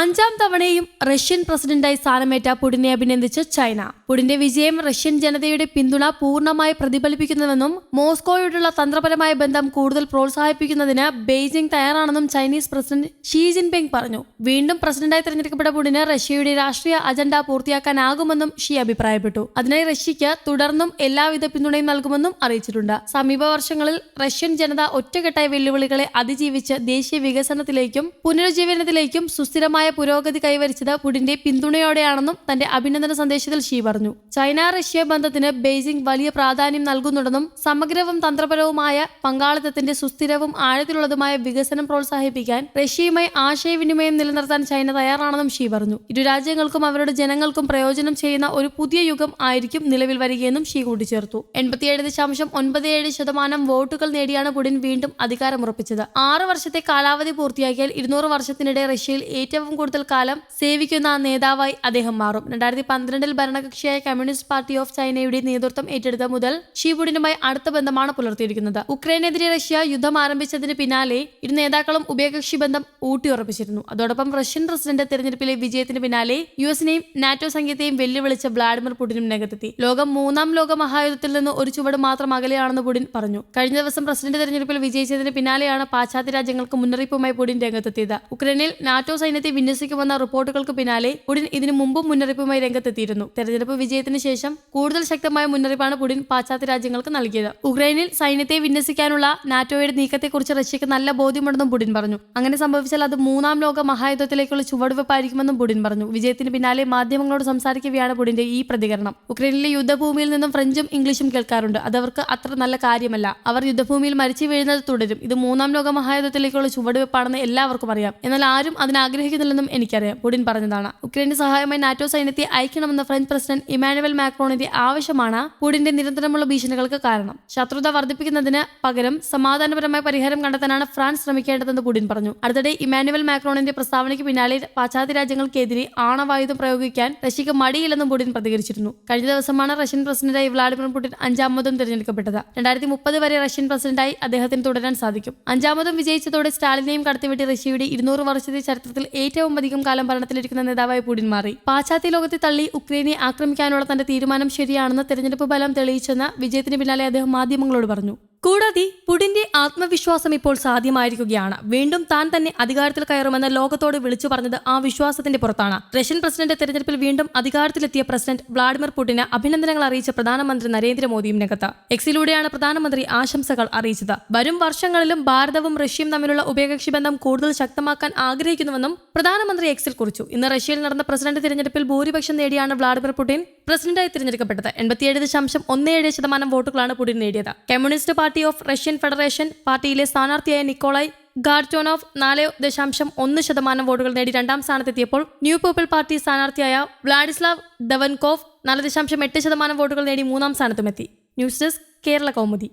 അഞ്ചാം തവണയും റഷ്യൻ പ്രസിഡന്റായി സ്ഥാനമേറ്റ പുടിനെ അഭിനന്ദിച്ച് ചൈന. പുടിന്റെ വിജയം റഷ്യൻ ജനതയുടെ പിന്തുണ പൂർണമായി പ്രതിഫലിപ്പിക്കുന്നുവെന്നും മോസ്കോയോടുള്ള തന്ത്രപരമായ ബന്ധം കൂടുതൽ പ്രോത്സാഹിപ്പിക്കുന്നതിന് ബെയ്ജിംഗ് തയ്യാറാണെന്നും ചൈനീസ് പ്രസിഡന്റ് ഷീ ജിൻപിങ് പറഞ്ഞു. വീണ്ടും പ്രസിഡന്റായി തെരഞ്ഞെടുക്കപ്പെട്ട പുടിന് റഷ്യയുടെ രാഷ്ട്രീയ അജണ്ട പൂർത്തിയാക്കാനാകുമെന്നും ഷീ അഭിപ്രായപ്പെട്ടു. അതിനായി റഷ്യയ്ക്ക് തുടർന്നും എല്ലാവിധ പിന്തുണയും നൽകുമെന്നും അറിയിച്ചിട്ടുണ്ട്. സമീപ വർഷങ്ങളിൽ റഷ്യൻ ജനത ഒറ്റക്കെട്ടായ വെല്ലുവിളികളെ അതിജീവിച്ച് ദേശീയ വികസനത്തിലേക്കും പുനരുജ്ജീവനത്തിലേക്കും സുസ്ഥിരമായ പുരോഗതി കൈവരിച്ചത് പുടിന്റെ പിന്തുണയോടെയാണെന്നും തന്റെ അഭിനന്ദന സന്ദേശത്തിൽ ഷീ പറഞ്ഞു. ചൈന റഷ്യ ബന്ധത്തിന് ബെയ്ജിംഗ് വലിയ പ്രാധാന്യം നൽകുന്നുണ്ടെന്നും സമഗ്രവും തന്ത്രപരവുമായ പങ്കാളിത്തത്തിന്റെ സുസ്ഥിരവും ആഴത്തിലുള്ളതുമായ വികസനം പ്രോത്സാഹിപ്പിക്കാൻ റഷ്യയുമായി ആശയവിനിമയം നിലനിർത്താൻ ചൈന തയ്യാറാണെന്നും ഷീ പറഞ്ഞു. ഇരു രാജ്യങ്ങൾക്കും അവരുടെ ജനങ്ങൾക്കും പ്രയോജനം ചെയ്യുന്ന ഒരു പുതിയ യുഗം ആയിരിക്കും നിലവിൽ വരികയെന്നും ഷീ കൂട്ടിച്ചേർത്തു. എൺപത്തിയേഴ് ദശാംശം ഒൻപത് ഏഴ് ശതമാനം വോട്ടുകൾ നേടിയാണ് പുടിൻ വീണ്ടും അധികാരമുറപ്പിച്ചത്. ആറ് വർഷത്തെ കാലാവധി പൂർത്തിയാക്കിയാൽ ഇരുന്നൂറ് വർഷത്തിനിടെ റഷ്യയിൽ ഏറ്റവും കൂടുതൽ കാലം സേവിക്കുന്ന നേതാവായി അദ്ദേഹം മാറും. രണ്ടായിരത്തി പന്ത്രണ്ടിൽ ഭരണകക്ഷിയായ കമ്മ്യൂണിസ്റ്റ് പാർട്ടി ഓഫ് ചൈനയുടെ നേതൃത്വം ഏറ്റെടുത്ത മുതൽ ഷീപുടിനുമായി അടുത്ത ബന്ധമാണ് പുലർത്തിയിരിക്കുന്നത്. ഉക്രൈനെതിരെ റഷ്യ യുദ്ധം ആരംഭിച്ചതിന് പിന്നാലെ ഇരു നേതാക്കളും ഉഭയകക്ഷി ബന്ധം ഊട്ടിയുറപ്പിച്ചിരുന്നു. അതോടൊപ്പം റഷ്യൻ പ്രസിഡന്റ് തെരഞ്ഞെടുപ്പിലെ വിജയത്തിന് പിന്നാലെ യു എസിനെയും നാറ്റോ സംഘത്തെയും വെല്ലുവിളിച്ച വ്ളാഡിമിർ പുടിനും രംഗത്തെത്തി. ലോകം മൂന്നാം ലോക മഹായുദ്ധത്തിൽ നിന്ന് ഒരു ചുവട് മാത്രം അകലെയാണെന്ന് പുടിൻ പറഞ്ഞു. കഴിഞ്ഞ ദിവസം പ്രസിഡന്റ് തെരഞ്ഞെടുപ്പിൽ വിജയിച്ചതിന് പിന്നാലെയാണ് പാശ്ചാത്യ രാജ്യങ്ങൾക്ക് മുന്നറിയിപ്പുമായി പുടിൻ രംഗത്തെത്തിയത്. ഉക്രൈനിൽ നാറ്റോ സൈന്യത്തെ വിന്യസിക്കുമെന്ന റിപ്പോർട്ടുകൾക്ക് പിന്നാലെ പുടിൻ ഇതിനു മുമ്പും മുന്നറിയിപ്പുമായി രംഗത്തെത്തിയിരുന്നു. തെരഞ്ഞെടുപ്പ് വിജയത്തിന് ശേഷം കൂടുതൽ ശക്തമായ മുന്നറിയിപ്പാണ് പുടിൻ പാശ്ചാത്യ രാജ്യങ്ങൾക്ക് നൽകിയത്. ഉക്രൈനിൽ സൈന്യത്തെ വിന്യസിക്കാനുള്ള നാറ്റോയുടെ നീക്കത്തെക്കുറിച്ച് റഷ്യക്ക് നല്ല ബോധ്യമുണ്ടെന്നും പുടിൻ പറഞ്ഞു. അങ്ങനെ സംഭവിച്ചാൽ അത് മൂന്നാം ലോക മഹായുദ്ധത്തിലേക്കുള്ള ചുവടുവെപ്പായിരിക്കുമെന്നും പുടിൻ പറഞ്ഞു. വിജയത്തിന് പിന്നാലെ മാധ്യമങ്ങളോട് സംസാരിക്കുകയാണ് പുടിന്റെ ഈ പ്രതികരണം. ഉക്രൈനിലെ യുദ്ധഭൂമിയിൽ നിന്നും ഫ്രഞ്ചും ഇംഗ്ലീഷും കേൾക്കാറുണ്ട്. അതവർക്ക് അത്ര നല്ല കാര്യമല്ല. അവർ യുദ്ധഭൂമിയിൽ മരിച്ചു വീഴുന്നത് തുടരും. ഇത് മൂന്നാം ലോക മഹായുദ്ധത്തിലേക്കുള്ള ചുവടുവെപ്പാണെന്ന് എല്ലാവർക്കും അറിയാം. എന്നാൽ ആരും അതിന് ആഗ്രഹിക്കുന്നില്ലെന്നും എനിക്കറിയാം. പുടിൻ പറഞ്ഞതാണ്. ഉക്രൈന്റെ സഹായമായി നാറ്റോ സൈന്യത്തെ അയക്കണമെന്ന ഫ്രഞ്ച് പ്രസിഡന്റ് ഇമാനുവൽ മാക്രോണിന്റെ ആവശ്യമാണ് പുടിന്റെ നിരന്തരമുള്ള ഭീഷണികൾക്ക് കാരണം. ശത്രുത വർദ്ധിപ്പിക്കുന്നതിന് പകരം സമാധാനപരമായ പരിഹാരം കണ്ടെത്താനാണ് ഫ്രാൻസ് ശ്രമിക്കേണ്ടതെന്ന് പുടിൻ പറഞ്ഞു. അടുത്തിടെ ഇമാനുവൽ മാക്രോണിന്റെ പ്രസ്താവനയ്ക്ക് പിന്നാലെ പാശ്ചാത്യ രാജ്യങ്ങൾക്കെതിരെ ആണവായുധം പ്രയോഗിക്കാൻ റഷ്യക്ക് മടിയില്ലെന്നും പുടിൻ പ്രതികരിച്ചിരുന്നു. കഴിഞ്ഞ ദിവസമാണ് റഷ്യൻ പ്രസിഡന്റായി വ്ളാഡിമിർ പുടിൻ അഞ്ചാമതും തിരഞ്ഞെടുക്കപ്പെട്ടത്. രണ്ടായിരത്തി മുപ്പത് വരെ റഷ്യൻ പ്രസിഡന്റായി അദ്ദേഹത്തിന് തുടരാൻ സാധിക്കും. അഞ്ചാമതും വിജയിച്ചതോടെ സ്റ്റാലിനെയും കടത്തിവെട്ടി റഷ്യയുടെ ഇരുന്നൂറ് വർഷത്തെ ചരിത്രത്തിൽ ഏറ്റവും അധികം കാലം ഭരണത്തിലിരിക്കുന്ന നേതാവായി പുടിൻ മാറി. പാശ്ചാത്യ ലോകത്തെ തള്ളി ഉക്രൈനെ ആക്രമിക്കാനുള്ള തന്റെ തീരുമാനം ശരിയാണെന്ന് തെരഞ്ഞെടുപ്പ് ഫലം തെളിയിച്ചെന്ന് വിജയത്തിന് പിന്നാലെ അദ്ദേഹം മാധ്യമങ്ങളോട് പറഞ്ഞു. കൂടാതെ പുടിന്റെ ആത്മവിശ്വാസം ഇപ്പോൾ സാധ്യമായിരിക്കുകയാണ്. വീണ്ടും താൻ തന്നെ അധികാരത്തിൽ കയറുമെന്ന് ലോകത്തോട് വിളിച്ചു പറഞ്ഞത് ആ വിശ്വാസത്തിന്റെ പുറത്താണ്. റഷ്യൻ പ്രസിഡന്റ് തെരഞ്ഞെടുപ്പിൽ വീണ്ടും അധികാരത്തിലെത്തിയ പ്രസിഡന്റ് വ്ളാഡിമിർ പുടിന് അഭിനന്ദനങ്ങൾ അറിയിച്ച പ്രധാനമന്ത്രി നരേന്ദ്രമോദിയും രംഗത്ത്. എക്സിലൂടെയാണ് പ്രധാനമന്ത്രി ആശംസകൾ അറിയിച്ചത്. വരും വർഷങ്ങളിലും ഭാരതവും റഷ്യയും തമ്മിലുള്ള ഉഭയകക്ഷി ബന്ധം കൂടുതൽ ശക്തമാക്കാൻ ആഗ്രഹിക്കുന്നുവെന്നും പ്രധാനമന്ത്രി എക്സിൽ കുറിച്ചു. ഇന്ന് റഷ്യയിൽ നടന്ന പ്രസിഡന്റ് തെരഞ്ഞെടുപ്പിൽ ഭൂരിപക്ഷം നേടിയാണ് വ്ളാഡിമിർ പുടിൻ. പ്രസിഡന്റായി തിരഞ്ഞെടുക്കപ്പെട്ടത് എൺപത്തിയേഴ് ദശാംശം ഒന്ന് ഏഴ് ശതമാനം വോട്ടുകളാണ് പുടിൻ നേടിയത്. Communist Party of Russian Federation പാർട്ടിയിലെ സ്ഥാനാർത്ഥിയായ നിക്കോളായ് ഗാർട്ടോനോവ് നാല് ദശാംശം ഒന്ന് ശതമാനം വോട്ടുകൾ നേടി രണ്ടാം സ്ഥാനത്തെത്തിയപ്പോൾ ന്യൂ പീപ്പിൾ പാർട്ടി സ്ഥാനാർത്ഥിയായ വ്ളാഡിസ്ലാവ് ദവൻകോവ് നാല് ദശാംശം എട്ട് ശതമാനം വോട്ടുകൾ നേടി മൂന്നാം സ്ഥാനത്തുമെത്തി. News desk Kerala Kaumudi.